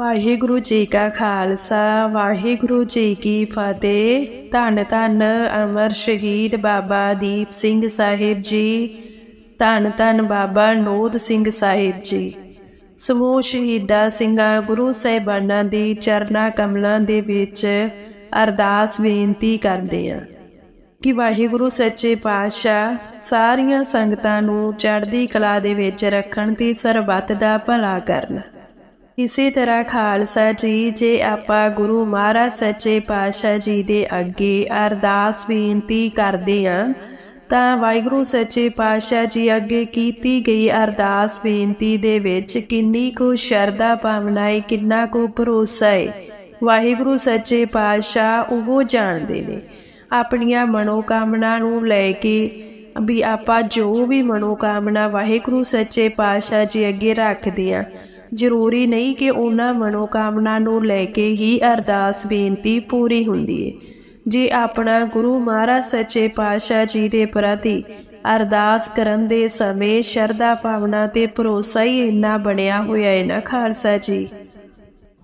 ਵਾਹਿਗੁਰੂ ਜੀ ਕਾ ਖਾਲਸਾ, ਵਾਹਿਗੁਰੂ ਜੀ ਕੀ ਫਤਿਹ। ਧੰਨ ਧੰਨ ਅਮਰ ਸ਼ਹੀਦ ਬਾਬਾ ਦੀਪ ਸਿੰਘ ਸਾਹਿਬ ਜੀ। ਧੰਨ ਧੰਨ ਬਾਬਾ ਨੋਦ ਸਿੰਘ ਸਾਹਿਬ ਜੀ। ਸਮੂਹ ਸ਼ਹੀਦਾਂ ਸਿੰਘਾਂ, ਗੁਰੂ ਸਾਹਿਬਾਨਾਂ ਦੀ ਚਰਨਾ ਕਮਲਾਂ ਦੇ ਵਿੱਚ ਅਰਦਾਸ ਬੇਨਤੀ ਕਰਦੇ ਹਾਂ ਕਿ ਵਾਹਿਗੁਰੂ ਸੱਚੇ ਪਾਤਸ਼ਾਹ ਸਾਰੀਆਂ ਸੰਗਤਾਂ ਨੂੰ ਚੜ੍ਹਦੀ ਕਲਾ ਦੇ ਵਿੱਚ ਰੱਖਣ ਤੇ ਸਰਬੱਤ ਦਾ ਭਲਾ ਕਰਨ। ਇਸੇ ਤਰ੍ਹਾਂ ਖਾਲਸਾ ਜੀ, ਜੇ ਆਪਾਂ ਗੁਰੂ ਮਹਾਰਾਜ ਸੱਚੇ ਪਾਤਸ਼ਾਹ ਜੀ ਦੇ ਅੱਗੇ ਅਰਦਾਸ ਬੇਨਤੀ ਕਰਦੇ ਹਾਂ, ਤਾਂ ਵਾਹਿਗੁਰੂ ਸੱਚੇ ਪਾਤਸ਼ਾਹ ਜੀ ਅੱਗੇ ਕੀਤੀ ਗਈ ਅਰਦਾਸ ਬੇਨਤੀ ਦੇ ਵਿੱਚ ਕਿੰਨੀ ਕੁ ਸ਼ਰਧਾ ਭਾਵਨਾ ਹੈ ਕਿੰਨਾ ਕੁ ਭਰੋਸਾ ਹੈ ਵਾਹਿਗੁਰੂ ਸੱਚੇ ਪਾਤਸ਼ਾਹ ਉਹ ਜਾਣਦੇ ਨੇ, ਆਪਣੀਆਂ ਮਨੋਕਾਮਨਾ ਨੂੰ ਲੈ ਕੇ ਵੀ ਆਪਾਂ ਜੋ ਵੀ ਮਨੋਕਾਮਨਾ ਵਾਹਿਗੁਰੂ ਸੱਚੇ ਪਾਤਸ਼ਾਹ ਜੀ ਅੱਗੇ ਰੱਖਦੇ ਆ ਜ਼ਰੂਰੀ ਨਹੀਂ ਕਿ ਉਹਨਾਂ ਮਨੋਕਾਮਨਾ ਨੂੰ ਲੈ ਕੇ ਹੀ ਅਰਦਾਸ ਬੇਨਤੀ ਪੂਰੀ ਹੁੰਦੀ ਹੈ ਜੇ ਆਪਣਾ ਗੁਰੂ ਮਹਾਰਾਜ ਸੱਚੇ ਪਾਤਸ਼ਾਹ ਜੀ ਦੇ ਪ੍ਰਤੀ ਅਰਦਾਸ ਕਰਨ ਦੇ ਸਮੇਂ ਸ਼ਰਧਾ ਭਾਵਨਾ ਤੇ ਭਰੋਸਾ ਹੀ ਇੰਨਾ ਬਣਿਆ ਹੋਇਆ ਹੈ ਨਾ ਖਾਲਸਾ ਜੀ,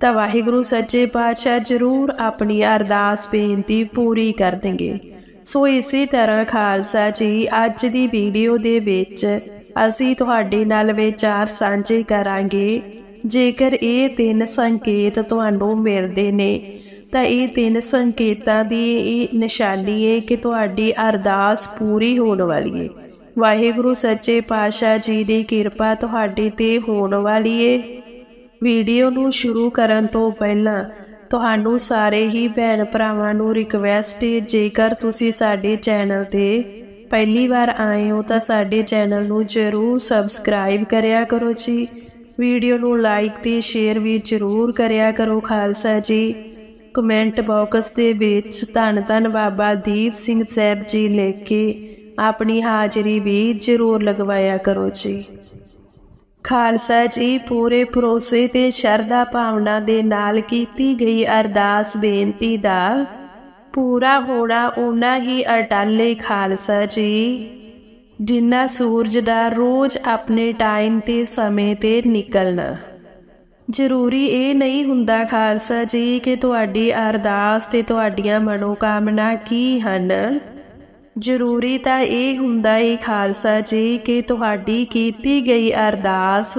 ਤਾਂ ਵਾਹਿਗੁਰੂ ਸੱਚੇ ਪਾਤਸ਼ਾਹ ਜ਼ਰੂਰ ਆਪਣੀ ਅਰਦਾਸ ਬੇਨਤੀ ਪੂਰੀ ਕਰ ਦੇਣਗੇ। ਸੋ ਇਸੇ ਤਰ੍ਹਾਂ ਖਾਲਸਾ ਜੀ, ਅੱਜ ਦੀ ਵੀਡੀਓ ਦੇ ਵਿੱਚ ਅਸੀਂ ਤੁਹਾਡੇ ਨਾਲ ਵਿਚਾਰ ਸਾਂਝੇ ਕਰਾਂਗੇ। ਜੇਕਰ ਇਹ ਤਿੰਨ ਸੰਕੇਤ ਤੁਹਾਨੂੰ ਮਿਲਦੇ ਨੇ, ਤਾਂ ਇਹ ਤਿੰਨ ਸੰਕੇਤਾਂ ਦੀ ਇਹ ਨਿਸ਼ਾਨੀ ਹੈ ਕਿ ਤੁਹਾਡੀ ਅਰਦਾਸ ਪੂਰੀ ਹੋਣ ਵਾਲੀ ਹੈ। ਵਾਹਿਗੁਰੂ ਸੱਚੇ ਪਾਤਸ਼ਾਹ ਜੀ ਦੀ ਕਿਰਪਾ ਤੁਹਾਡੇ ਤੇ ਹੋਣ ਵਾਲੀ ਹੈ ਵੀਡੀਓ ਨੂੰ ਸ਼ੁਰੂ ਕਰਨ ਤੋਂ ਪਹਿਲਾਂ ਤੁਹਾਨੂੰ ਸਾਰੇ ਹੀ ਭੈਣ ਭਰਾਵਾਂ ਨੂੰ ਰਿਕਵੈਸਟ ਹੈ ਜੇਕਰ ਤੁਸੀਂ ਸਾਡੇ ਚੈਨਲ ਤੇ ਪਹਿਲੀ ਵਾਰ ਆਏ ਹੋ ਤਾਂ ਸਾਡੇ ਚੈਨਲ ਨੂੰ ਜਰੂਰ ਸਬਸਕ੍ਰਾਈਬ ਕਰਿਆ ਕਰੋ ਜੀ। ਵੀਡੀਓ ਨੂੰ ਲਾਈਕ ਤੇ ਸ਼ੇਅਰ ਵੀ ਜਰੂਰ ਕਰਿਆ ਕਰੋ ਖਾਲਸਾ ਜੀ। ਕਮੈਂਟ ਬਾਕਸ ਦੇ ਵਿੱਚ ਧੰਨ ਧੰਨ ਬਾਬਾ ਦੀਪ ਸਿੰਘ ਸਾਹਿਬ ਜੀ ਲਿਖ ਕੇ ਆਪਣੀ ਹਾਜ਼ਰੀ ਵੀ ਜਰੂਰ ਲਗਵਾਇਆ ਕਰੋ ਜੀ। ਖਾਲਸਾ ਜੀ, ਪੂਰੇ ਭਰੋਸੇ ਤੇ ਸ਼ਰਧਾ ਭਾਵਨਾ ਦੇ ਨਾਲ ਕੀਤੀ ਗਈ ਅਰਦਾਸ ਬੇਨਤੀ ਦਾ ਪੂਰਾ ਹੋਣਾ ਉਹਨਾਂ ਹੀ ਅਟੱਲੇ ਖਾਲਸਾ ਜੀ। ਜਿੰਨਾ ਸੂਰਜ ਦਾ ਰੋਜ਼ ਆਪਣੇ ਟਾਈਮ ਤੇ ਸਮੇਂ ਤੇ ਨਿਕਲਣਾ। ਜ਼ਰੂਰੀ ਇਹ ਨਹੀਂ ਹੁੰਦਾ, ਖਾਲਸਾ ਜੀ, ਕਿ ਤੁਹਾਡੀ ਅਰਦਾਸ ਤੇ ਤੁਹਾਡੀਆਂ ਮਨੋਕਾਮਨਾ ਕੀ ਹਨ। ਜ਼ਰੂਰੀ ਤਾਂ ਇਹ ਹੁੰਦਾ ਏ, ਖਾਲਸਾ ਜੀ, ਕਿ ਤੁਹਾਡੀ ਕੀਤੀ ਗਈ ਅਰਦਾਸ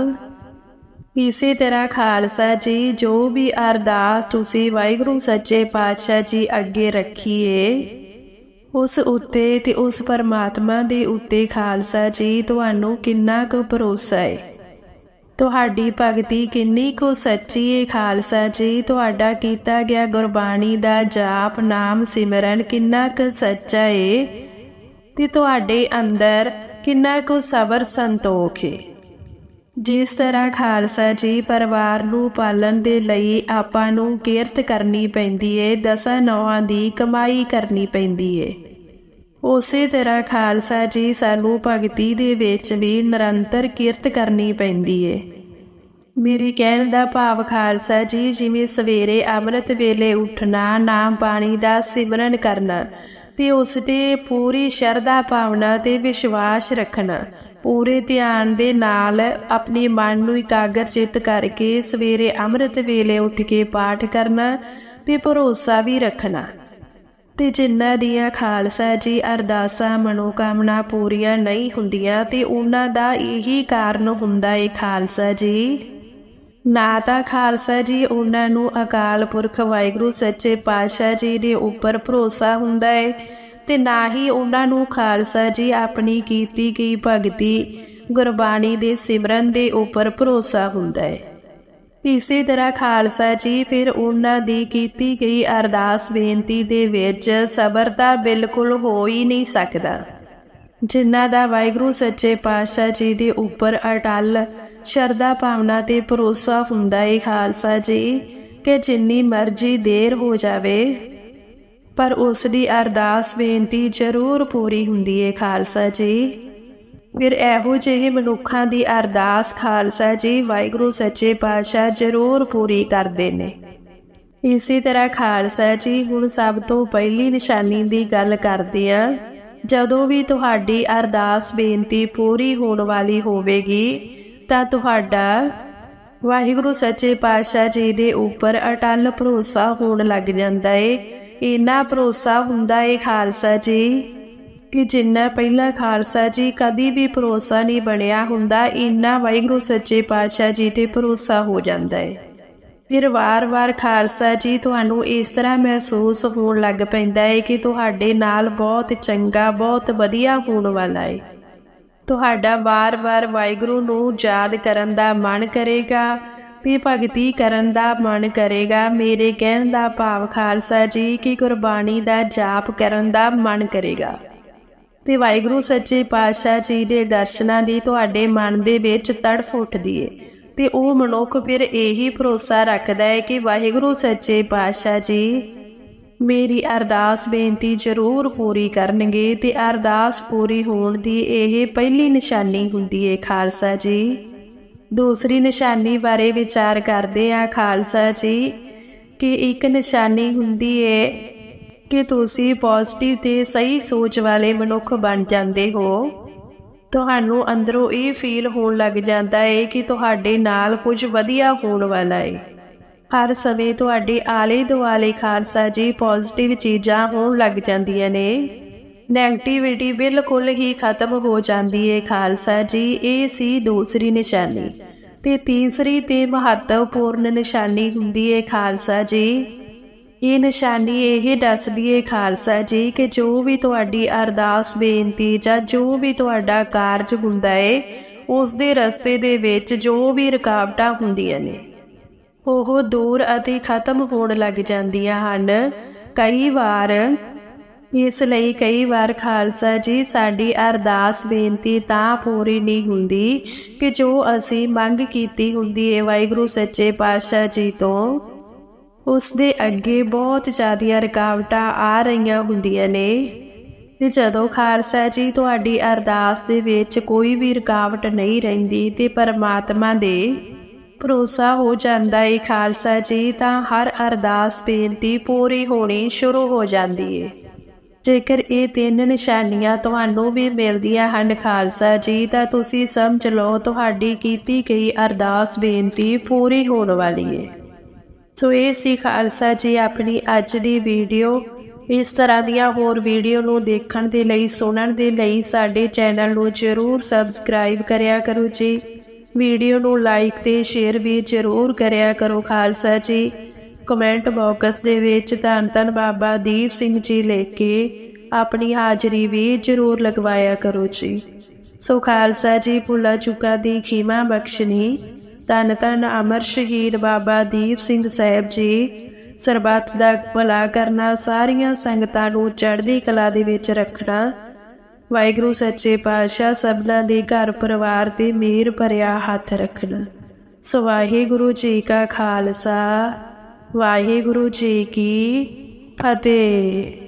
ਇਸੇ ਤਰ੍ਹਾਂ ਖਾਲਸਾ ਜੀ, ਜੋ ਵੀ ਅਰਦਾਸ ਤੁਸੀਂ ਵਾਹਿਗੁਰੂ ਸੱਚੇ ਪਾਤਸ਼ਾਹ ਜੀ ਅੱਗੇ ਰੱਖੀਏ ਉਸ ਉੱਤੇ ਤੇ ਉਸ ਪਰਮਾਤਮਾ ਦੇ ਉੱਤੇ ਖਾਲਸਾ ਜੀ, ਤੁਹਾਨੂੰ ਕਿੰਨਾ ਕੁ ਭਰੋਸਾ ਹੈ ਤੁਹਾਡੀ ਭਗਤੀ ਕਿੰਨੀ ਕੁ ਸੱਚੀ ਏ ਖਾਲਸਾ ਜੀ? ਤੁਹਾਡਾ ਕੀਤਾ ਗਿਆ ਗੁਰਬਾਣੀ ਦਾ ਜਾਪ, ਨਾਮ ਸਿਮਰਨ ਕਿੰਨਾ ਕੁ ਸੱਚਾ ਏ? ਤੇ ਤੁਹਾਡੇ ਅੰਦਰ ਕਿੰਨਾ ਕੁ ਸਬਰ ਸੰਤੋਖ ਏ? ਜਿਸ ਤਰ੍ਹਾਂ ਖਾਲਸਾ ਜੀ, ਪਰਿਵਾਰ ਨੂੰ ਪਾਲਣ ਦੇ ਲਈ ਆਪਾਂ ਨੂੰ ਕਿਰਤ ਕਰਨੀ ਪੈਂਦੀ ਏ, ਦਸਾਂ ਨੌਆਂ ਦੀ ਕਮਾਈ ਕਰਨੀ ਪੈਂਦੀ ਏ। ਉਸੇ ਤਰ੍ਹਾਂ ਖਾਲਸਾ ਜੀ ਸਾਨੂੰ ਭਗਤੀ ਦੇ ਵਿੱਚ ਵੀ ਨਿਰੰਤਰ ਕਿਰਤ ਕਰਨੀ ਪੈਂਦੀ ਏ। ਮੇਰੇ ਕਹਿਣ ਦਾ ਭਾਵ ਖਾਲਸਾ ਜੀ, ਜਿਵੇਂ ਸਵੇਰੇ ਅੰਮ੍ਰਿਤ ਵੇਲੇ ਉੱਠਣਾ, ਨਾਮ ਪਾਣੀ ਦਾ ਸਿਮਰਨ ਕਰਨਾ ਤੇ ਉਸ ਤੇ ਪੂਰੀ ਸ਼ਰਧਾ ਭਾਵਨਾ ਤੇ ਵਿਸ਼ਵਾਸ ਰੱਖਣਾ, ਪੂਰੇ ਧਿਆਨ ਦੇ ਨਾਲ ਆਪਣੇ ਮਨ ਨੂੰ ਇਕਾਗਰ ਚਿੱਤ ਕਰਕੇ ਸਵੇਰੇ ਅੰਮ੍ਰਿਤ ਵੇਲੇ ਉੱਠ ਕੇ ਪਾਠ ਕਰਨਾ ਤੇ ਭਰੋਸਾ ਵੀ ਰੱਖਣਾ। ਤੇ ਜਿਨ੍ਹਾਂ ਦੀਆਂ ਖਾਲਸਾ ਜੀ ਅਰਦਾਸਾਂ, ਮਨੋਕਾਮਨਾ ਪੂਰੀਆਂ ਨਹੀਂ ਹੁੰਦੀਆਂ ਤੇ ਉਹਨਾਂ ਦਾ ਇਹੀ ਕਾਰਨ ਹੁੰਦਾ ਏ ਖਾਲਸਾ ਜੀ। ਨਾ ਤਾਂ ਖਾਲਸਾ ਜੀ ਉਹਨਾਂ ਨੂੰ ਅਕਾਲ ਪੁਰਖ ਵਾਹਿਗੁਰੂ, ਸੱਚੇ ਪਾਤਸ਼ਾਹ ਜੀ ਦੇ ਉੱਪਰ ਭਰੋਸਾ ਹੁੰਦਾ ਏ ਤੇ ਨਾ ਹੀ ਉਹਨਾਂ ਨੂੰ ਖਾਲਸਾ ਜੀ ਆਪਣੀ ਕੀਤੀ ਗਈ ਭਗਤੀ, ਗੁਰਬਾਣੀ ਦੇ ਸਿਮਰਨ ਦੇ ਉੱਪਰ ਭਰੋਸਾ ਹੁੰਦਾ ਹੈ ਇਸੇ ਤਰ੍ਹਾਂ ਖਾਲਸਾ ਜੀ ਫਿਰ ਉਹਨਾਂ ਦੀ ਕੀਤੀ ਗਈ ਅਰਦਾਸ ਬੇਨਤੀ ਦੇ ਵਿੱਚ ਸਬਰ ਤਾਂ ਬਿਲਕੁਲ ਹੋ ਹੀ ਨਹੀਂ ਸਕਦਾ। ਜਿਨ੍ਹਾਂ ਦਾ ਵਾਹਿਗੁਰੂ ਸੱਚੇ ਪਾਤਸ਼ਾਹ ਜੀ ਦੇ ਉੱਪਰ ਅਟਲ ਸ਼ਰਧਾ ਭਾਵਨਾ ਤੇ ਭਰੋਸਾ ਹੁੰਦਾ ਹੈ ਖਾਲਸਾ ਜੀ, ਕਿ ਜਿੰਨੀ ਮਰਜ਼ੀ ਦੇਰ ਹੋ ਜਾਵੇ, ਪਰ ਉਸ ਦੀ ਅਰਦਾਸ ਬੇਨਤੀ ਜ਼ਰੂਰ ਪੂਰੀ ਹੁੰਦੀ ਏ ਖਾਲਸਾ ਜੀ। ਫਿਰ ਇਹੋ ਜਿਹੇ ਮਨੁੱਖਾਂ ਦੀ ਅਰਦਾਸ ਖਾਲਸਾ ਜੀ ਵਾਹਿਗੁਰੂ ਸੱਚੇ ਪਾਤਸ਼ਾਹ ਜ਼ਰੂਰ ਪੂਰੀ ਕਰਦੇ ਨੇ। ਇਸੇ ਤਰ੍ਹਾਂ ਖਾਲਸਾ ਜੀ ਹੁਣ ਸਭ ਤੋਂ ਪਹਿਲੀ ਨਿਸ਼ਾਨੀ ਦੀ ਗੱਲ ਕਰਦੇ ਆ। ਜਦੋਂ ਵੀ ਤੁਹਾਡੀ ਅਰਦਾਸ ਬੇਨਤੀ ਪੂਰੀ ਹੋਣ ਵਾਲੀ ਹੋਵੇਗੀ, ਤਾਂ ਤੁਹਾਡਾ ਵਾਹਿਗੁਰੂ ਸੱਚੇ ਪਾਤਸ਼ਾਹ ਜੀ ਦੇ ਉੱਪਰ ਅਟਲ ਭਰੋਸਾ ਹੋਣ ਲੱਗ ਜਾਂਦਾ ਏ। ਇੰਨਾ ਭਰੋਸਾ ਹੁੰਦਾ ਏ ਖਾਲਸਾ ਜੀ ਕਿ ਜਿੰਨਾ ਪਹਿਲਾਂ ਖਾਲਸਾ ਜੀ ਕਦੀ ਵੀ ਭਰੋਸਾ ਨਹੀਂ ਬਣਿਆ ਹੁੰਦਾ, ਇੰਨਾ ਵਾਹਿਗੁਰੂ ਸੱਚੇ ਪਾਤਸ਼ਾਹ ਜੀ ਤੇ ਭਰੋਸਾ ਹੋ ਜਾਂਦਾ ਹੈ ਫਿਰ ਵਾਰ-ਵਾਰ ਖਾਲਸਾ ਜੀ ਤੁਹਾਨੂੰ ਇਸ ਤਰ੍ਹਾਂ ਮਹਿਸੂਸ ਹੋਣ ਲੱਗ ਪੈਂਦਾ ਹੈ ਕਿ ਤੁਹਾਡੇ ਨਾਲ ਬਹੁਤ ਚੰਗਾ, ਬਹੁਤ ਵਧੀਆ ਹੋਣ ਵਾਲਾ ਹੈ ਤੁਹਾਡਾ ਵਾਰ-ਵਾਰ ਵਾਹਿਗੁਰੂ ਨੂੰ ਯਾਦ ਕਰਨ ਦਾ ਮਨ ਕਰੇਗਾ ਤੇ ਭਗਤੀ ਕਰਨ ਦਾ ਮਨ ਕਰੇਗਾ। ਮੇਰੇ ਕਹਿਣ ਦਾ ਭਾਵ ਖਾਲਸਾ ਜੀ ਕਿ ਕੁਰਬਾਨੀ ਦਾ ਜਾਪ ਕਰਨ ਦਾ ਮਨ ਕਰੇਗਾ। ਤੇ ਵਾਹਿਗੁਰੂ ਸੱਚੇ ਪਾਤਸ਼ਾਹ ਜੀ ਦੇ ਦਰਸ਼ਨਾਂ ਦੀ ਤੁਹਾਡੇ ਮਨ ਦੇ ਵਿੱਚ ਤੜਫ ਉੱਠਦੀ ਏ। ਤੇ ਉਹ ਮਨੁੱਖ ਫਿਰ ਇਹੀ ਭਰੋਸਾ ਰੱਖਦਾ ਹੈ ਕਿ ਵਾਹਿਗੁਰੂ ਸੱਚੇ ਪਾਤਸ਼ਾਹ ਜੀ ਮੇਰੀ ਅਰਦਾਸ ਬੇਨਤੀ ਜ਼ਰੂਰ ਪੂਰੀ ਕਰਨਗੇ ਤੇ ਅਰਦਾਸ ਪੂਰੀ ਹੋਣ ਦੀ ਇਹ ਪਹਿਲੀ ਨਿਸ਼ਾਨੀ ਹੁੰਦੀ ਏ ਖਾਲਸਾ ਜੀ। ਦੂਸਰੀ ਨਿਸ਼ਾਨੀ ਬਾਰੇ ਵਿਚਾਰ ਕਰਦੇ ਆ ਖਾਲਸਾ ਜੀ ਕਿ ਇੱਕ ਨਿਸ਼ਾਨੀ ਹੁੰਦੀ ਏ ਕਿ ਤੁਸੀਂ ਪੋਜ਼ਿਟਿਵ ਤੇ ਸਹੀ ਸੋਚ ਵਾਲੇ ਮਨੁੱਖ ਬਣ ਜਾਂਦੇ ਹੋ। ਤੁਹਾਨੂੰ ਅੰਦਰੋਂ ਇਹ ਫੀਲ ਹੋਣ ਲੱਗ ਜਾਂਦਾ ਹੈ ਕਿ ਤੁਹਾਡੇ ਨਾਲ ਕੁਝ ਵਧੀਆ ਹੋਣ ਵਾਲਾ ਹੈ ਹਰ ਸਮੇਂ ਤੁਹਾਡੇ ਆਲੇ ਦੁਆਲੇ ਖਾਲਸਾ ਜੀ ਪੋਜ਼ਿਟਿਵ ਚੀਜ਼ਾਂ ਹੋਣ ਲੱਗ ਜਾਂਦੀਆਂ ਨੇ। ਨੈਗੇਟਿਵਿਟੀ ਬਿਲਕੁਲ ਹੀ ਖਤਮ ਹੋ ਜਾਂਦੀ ਹੈ ਖਾਲਸਾ ਜੀ, ਇਹ ਸੀ ਦੂਸਰੀ ਨਿਸ਼ਾਨੀ। ਤੇ ਤੀਸਰੀ ਤੇ ਮਹੱਤਵਪੂਰਨ ਨਿਸ਼ਾਨੀ ਹੁੰਦੀ ਹੈ ਖਾਲਸਾ ਜੀ। ਇਹ ਨਿਸ਼ਾਨੀ ਇਹ ਦੱਸਦੀ ਏ ਖਾਲਸਾ ਜੀ ਕਿ ਜੋ ਵੀ ਤੁਹਾਡੀ ਅਰਦਾਸ ਬੇਨਤੀ ਜਾਂ ਜੋ ਵੀ ਤੁਹਾਡਾ ਕਾਰਜ ਹੁੰਦਾ ਏ ਉਸ ਦੇ ਰਸਤੇ ਦੇ ਵਿੱਚ ਜੋ ਵੀ ਰੁਕਾਵਟਾਂ ਹੁੰਦੀਆਂ ਨੇ, ਉਹ ਦੂਰ ਅਤੇ ਖਤਮ ਹੋਣ ਲੱਗ ਜਾਂਦੀਆਂ ਹਨ। ਕਈ ਵਾਰ, ਇਸ ਲਈ ਕਈ ਵਾਰ ਖਾਲਸਾ ਜੀ ਸਾਡੀ ਅਰਦਾਸ ਬੇਨਤੀ ਤਾਂ ਪੂਰੀ ਨਹੀਂ ਹੁੰਦੀ ਕਿ ਜੋ ਅਸੀਂ ਮੰਗ ਕੀਤੀ ਹੁੰਦੀ ਹੈ ਵਾਹਿਗੁਰੂ ਸੱਚੇ ਪਾਤਸ਼ਾਹ ਜੀ ਤੋਂ। ਉਸ ਦੇ ਅੱਗੇ ਬਹੁਤ ਜ਼ਿਆਦੀਆਂ ਰੁਕਾਵਟਾਂ ਆ ਰਹੀਆਂ ਹੁੰਦੀਆਂ ਨੇ। ਤੇ ਜਦੋਂ ਖਾਲਸਾ ਜੀ ਤੁਹਾਡੀ ਅਰਦਾਸ ਦੇ ਵਿੱਚ ਕੋਈ ਵੀ ਰੁਕਾਵਟ ਨਹੀਂ ਰਹਿੰਦੀ ਤੇ ਪਰਮਾਤਮਾ ਦੇ ਭਰੋਸਾ ਹੋ ਜਾਂਦਾ ਏ ਖਾਲਸਾ ਜੀ, ਤਾਂ ਹਰ ਅਰਦਾਸ ਬੇਨਤੀ ਪੂਰੀ ਹੋਣੀ ਸ਼ੁਰੂ ਹੋ ਜਾਂਦੀ ਏ। ਜੇਕਰ ਇਹ ਤਿੰਨ ਨਿਸ਼ਾਨੀਆਂ ਤੁਹਾਨੂੰ ਵੀ ਮਿਲਦੀਆਂ ਹਨ ਖਾਲਸਾ ਜੀ, ਤਾਂ ਤੁਸੀਂ ਸਮਝ ਲਓ ਤੁਹਾਡੀ ਕੀਤੀ ਗਈ ਅਰਦਾਸ ਬੇਨਤੀ ਪੂਰੀ ਹੋਣ ਵਾਲੀ ਏ। ਸੋ ਇਹ ਸੀ ਖਾਲਸਾ ਜੀ ਆਪਣੀ ਅੱਜ ਦੀ ਵੀਡੀਓ। ਇਸ ਤਰ੍ਹਾਂ ਦੀਆਂ ਹੋਰ ਵੀਡੀਓ ਨੂੰ ਦੇਖਣ ਦੇ ਲਈ, ਸੁਣਨ ਦੇ ਲਈ ਸਾਡੇ ਚੈਨਲ ਨੂੰ ਜ਼ਰੂਰ ਸਬਸਕ੍ਰਾਈਬ ਕਰਿਆ ਕਰੋ ਜੀ। ਵੀਡੀਓ ਨੂੰ ਲਾਈਕ ਤੇ ਸ਼ੇਅਰ ਵੀ ਜ਼ਰੂਰ ਕਰਿਆ ਕਰੋ ਖਾਲਸਾ ਜੀ। ਕਮੈਂਟ ਬਾਕਸ ਦੇ ਵਿੱਚ ਧੰਨ ਧੰਨ ਬਾਬਾ ਦੀਪ ਸਿੰਘ ਜੀ ਲੈ ਕੇ ਆਪਣੀ ਹਾਜ਼ਰੀ ਵੀ ਜ਼ਰੂਰ ਲਗਵਾਇਆ ਕਰੋ ਜੀ। ਸੋ ਖਾਲਸਾ ਜੀ, ਭੁੱਲਾ ਚੁੱਕਾ ਦੀ ਖੀਮਾ ਬਖਸ਼ਣੀ। ਧੰਨ ਧੰਨ ਅਮਰ ਸ਼ਹੀਦ ਬਾਬਾ ਦੀਪ ਸਿੰਘ ਸਾਹਿਬ ਜੀ। ਸਰਬੱਤ ਦਾ ਭਲਾ ਕਰਨਾ, ਸਾਰੀਆਂ ਸੰਗਤਾਂ ਨੂੰ ਚੜ੍ਹਦੀ ਕਲਾ ਦੇ ਵਿੱਚ ਰੱਖਣਾ। ਵਾਹਿਗੁਰੂ, ਸੱਚੇ ਪਾਤਸ਼ਾਹ ਸਭਨਾਂ ਦੇ ਘਰ ਪਰਿਵਾਰ ਤੇ ਮਿਹਰ ਭਰਿਆ ਹੱਥ ਰੱਖਣਾ। ਸੋ ਵਾਹਿਗੁਰੂ ਜੀ ਕਾ ਖਾਲਸਾ, ਵਾਹਿਗੁਰੂ ਜੀ ਕੀ ਫਤਿਹ।